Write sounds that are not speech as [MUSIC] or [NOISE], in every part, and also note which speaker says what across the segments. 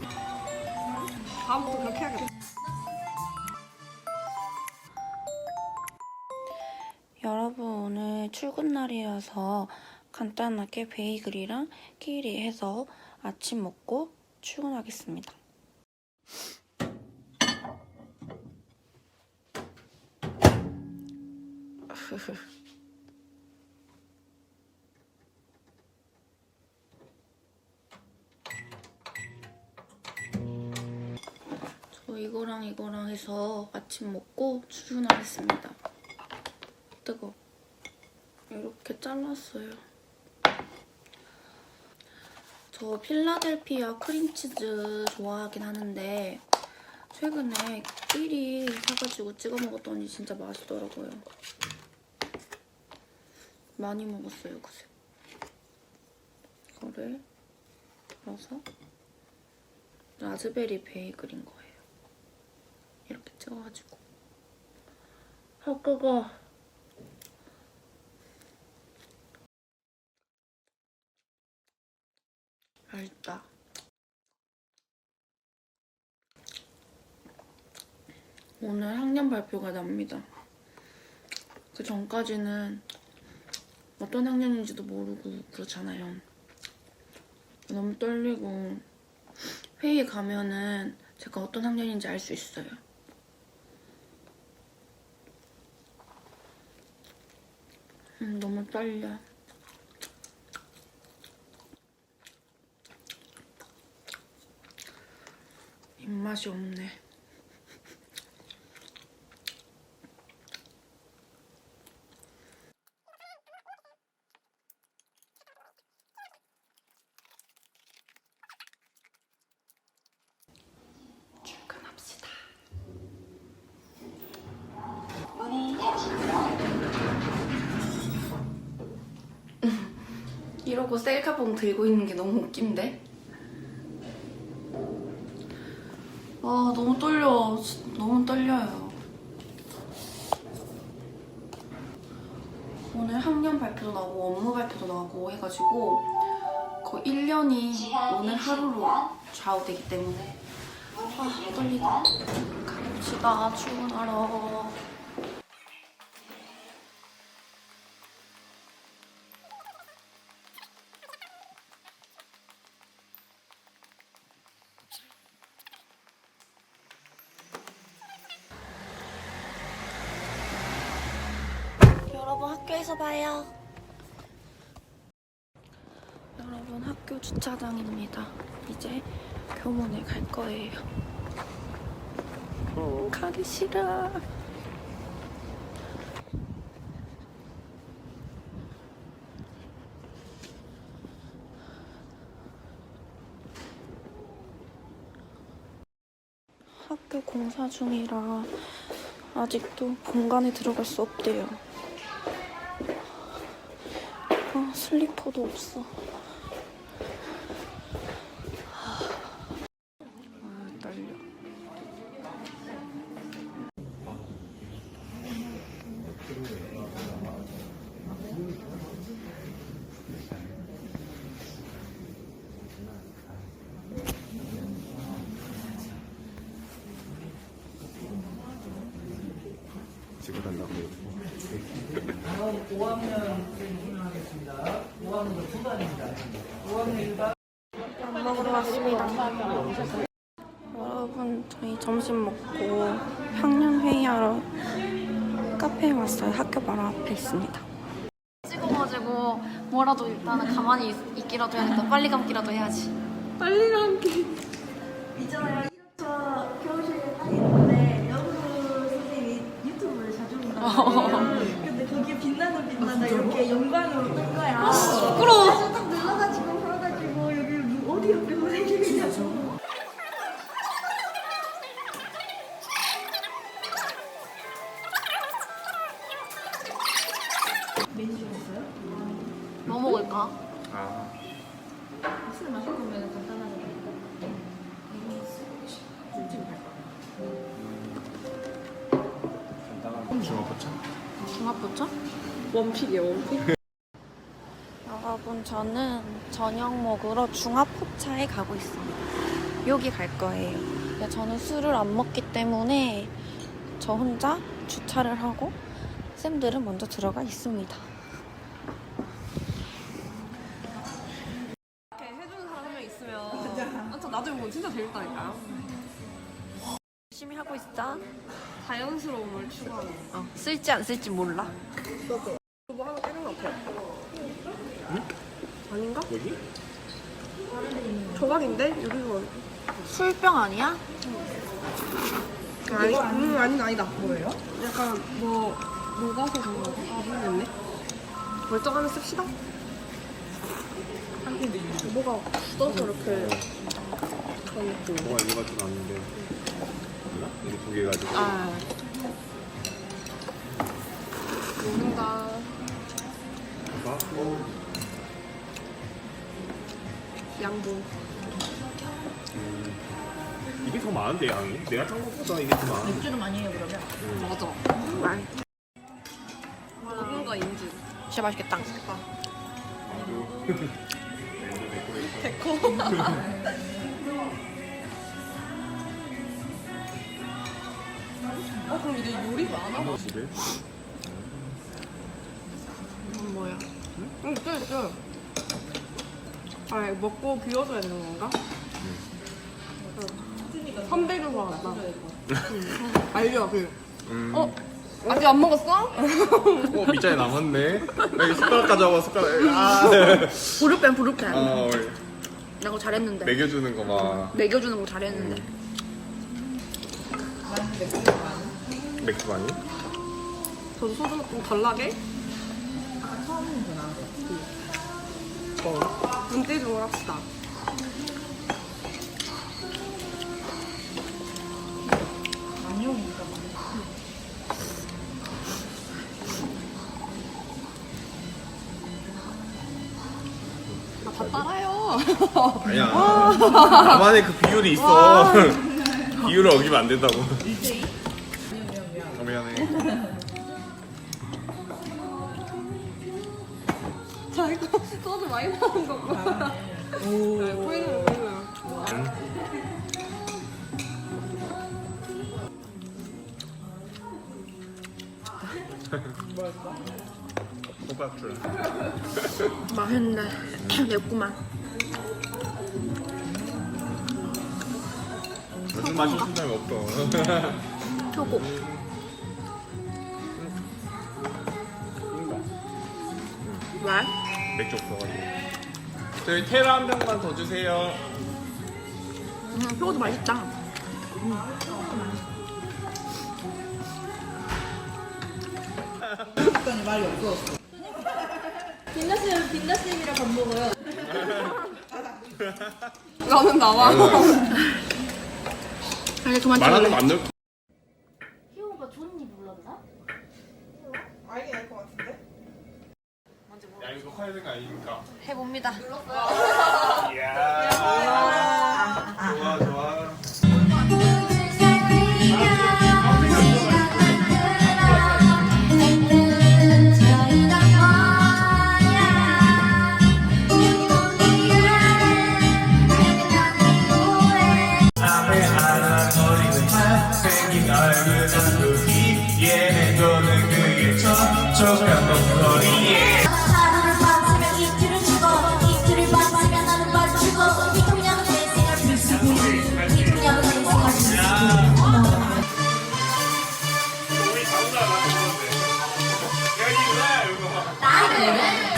Speaker 1: 다음부터 그렇게 해야겠다.
Speaker 2: 여러분 오늘 출근 날이라서 간단하게 베이글이랑 끼리 해서 아침 먹고 출근하겠습니다. 저 [LAUGHS] 이거랑 해서 아침 먹고 출근하겠습니다. 뜨거. 이렇게 잘랐어요. 저 필라델피아 크림치즈 좋아하긴 하는데 최근에 끼리 사가지고 찍어 먹었더니 진짜 맛있더라고요. 많이 먹었어요, 그새. 이거를 넣어서 라즈베리 베이글인 거예요. 이렇게 찍어가지고. 아. 맛있다. 오늘 학년 발표가 납니다. 그 전까지는 어떤 학년인지도 모르고 그렇잖아요. 너무 떨리고 회의 가면은 제가 어떤 학년인지 알 수 있어요. 음, 너무 떨려. 입맛이 없네. 이러고 셀카봉 들고 있는 게 너무 웃긴데? 아 너무 떨려. 진- 너무 떨려요. 오늘 학년 발표도 나오고 업무 발표도 나오고 해가지고 거의 1년이 오늘 하루로 좌우되기 때문에 아 떨리다. 가봅시다. 출근하러 여러분 학교에서 봐요. 여러분 학교 주차장입니다. 이제 교문에 갈 거예요. 음, 가기 싫어. 학교 공사 중이라 아직도 본관에 들어갈 수 없대요. 아, 슬리퍼도 없어. 아, 떨려.
Speaker 3: 찍어달라고.
Speaker 4: 5학년 진행하겠습니다. 5학년 후반입니다. 5학년 1반
Speaker 2: 밥 먹으러 왔습니다. 여러분, 저희 점심 먹고 학년 회의하러 카페에 왔어요. 학교 바로 앞에 있습니다.
Speaker 5: 찍어가지고 뭐라도 일단은 가만히 있, 있기라도 해야겠다. 빨리 감기라도 해야지.
Speaker 1: 있잖아요. 저 교실에 다니는데 여구 선생님이 유튜브를 자주 거기에 [LAUGHS] 빛나는 빛나다 이렇게 영광으로 뜬 거야.
Speaker 5: 부끄러워.
Speaker 1: 그래서 딱 눌러가지고 풀어가지고 여기 누- 어디 옆에 선생님이냐고. 메뉴 주셨어요?
Speaker 5: 뭐 먹을까?
Speaker 3: 아,
Speaker 1: 술 마실 거면 간단하게.
Speaker 3: 중화포차?
Speaker 5: 중화포차?
Speaker 2: 여러분, 저는 저녁 먹으러 중화포차에 가고 있습니다. 여기 갈 거예요. 저는 술을 안 먹기 때문에 저 혼자 주차를 하고 쌤들은 먼저 들어가 있습니다.
Speaker 6: 해주는 사람 한 명 있으면 아, 저 나중에 보면 진짜 재밌다니까요.
Speaker 2: 열심히 하고 있어.
Speaker 6: 자연스러움을 추구하는 거.
Speaker 2: 어, 쓸지 안 쓸지 몰라.
Speaker 6: 뭐 하나 깨는 것 같아. 아닌가?
Speaker 3: 여기?
Speaker 6: 조각인데? 여기서
Speaker 2: 술병 아니야?
Speaker 6: 아니, 음, 아니다 아니다. 뭐예요? 약간 뭐 녹아서 그런 거. 아 모르겠네. 멀쩡하면 씁시다. 뭐가 굳어서 이렇게 그런 느낌.
Speaker 3: 뭐가 것 같진 않은데. 몰라? 이게 두 개 가지고.
Speaker 6: 아. 모른다.
Speaker 3: 봐. 어.
Speaker 6: 양보.
Speaker 3: 음. 이게 더 많은데 양이? 내가 짠 것보다 이게 더 많아.
Speaker 6: 맞아. 말. 먹은 거 인지.
Speaker 2: 진짜 맛있겠다.
Speaker 6: 어 [LAUGHS] [LAUGHS] 그럼 이제 요리가 안 하고
Speaker 3: 집에?
Speaker 6: 이건 뭐야? 응, 있어, 있어. 아, 먹고 비워줘야 되는 건가? 선배를. 응. 알려, 그.
Speaker 3: 음.
Speaker 6: 어? 아직 안 먹었어?
Speaker 3: 어, 밑자에 남았네. 여기 숟가락 가져와, 숟가락. 아,
Speaker 2: 부르펜 부르펜.
Speaker 3: 어,
Speaker 2: 나 그거 잘했는데.
Speaker 3: 먹여주는 거 막.
Speaker 2: 먹여주는 거 잘했는데.
Speaker 3: 맥주 많이?
Speaker 6: 저도 소주 좀 달라게? 어, 눈대중을 합시다. 다 따라요.
Speaker 3: 아니야. 나만의 그 비율이 있어. [LAUGHS] 비율을 어기면 안 된다고.
Speaker 6: 소주 많이 나온 거 봐. 오. 보이는 거 보이는
Speaker 3: 호박줄.
Speaker 2: 맛있는데 맵구만.
Speaker 3: 무슨 맛이 신장이 없어. [LAUGHS]
Speaker 2: 표고. 왜?
Speaker 3: 맥주 없어가지고. 저희 테라 한 병만 더 주세요.
Speaker 2: 음, 표고도 맛있다.
Speaker 7: 빛나쌤은 빛나쌤이랑 밥 먹어요.
Speaker 6: 나는 나와.
Speaker 2: 아니 그만
Speaker 3: 말하는
Speaker 2: 찍을래.
Speaker 3: 거안 넣을
Speaker 7: 희호가 존니 불렀나?
Speaker 3: 야, 이거 녹화해야 되는 거 아니니까.
Speaker 2: 해봅니다.
Speaker 3: 이야. 좋아, 좋아.
Speaker 8: 얼굴 도는 그게 촉촉한 목
Speaker 9: 이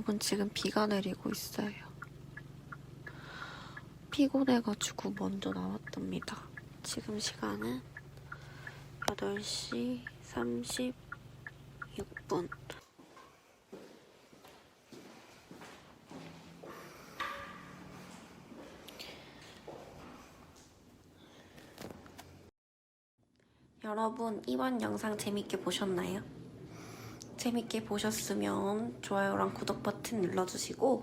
Speaker 2: 여러분 지금 비가 내리고 있어요. 피곤해가지고 먼저 나왔답니다. 지금 시간은 8시 36분. 여러분, 이번 영상 재밌게 보셨나요? 재밌게 보셨으면 좋아요랑 구독 버튼 눌러주시고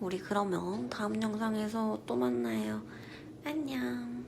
Speaker 2: 우리 그러면 다음 영상에서 또 만나요. 안녕.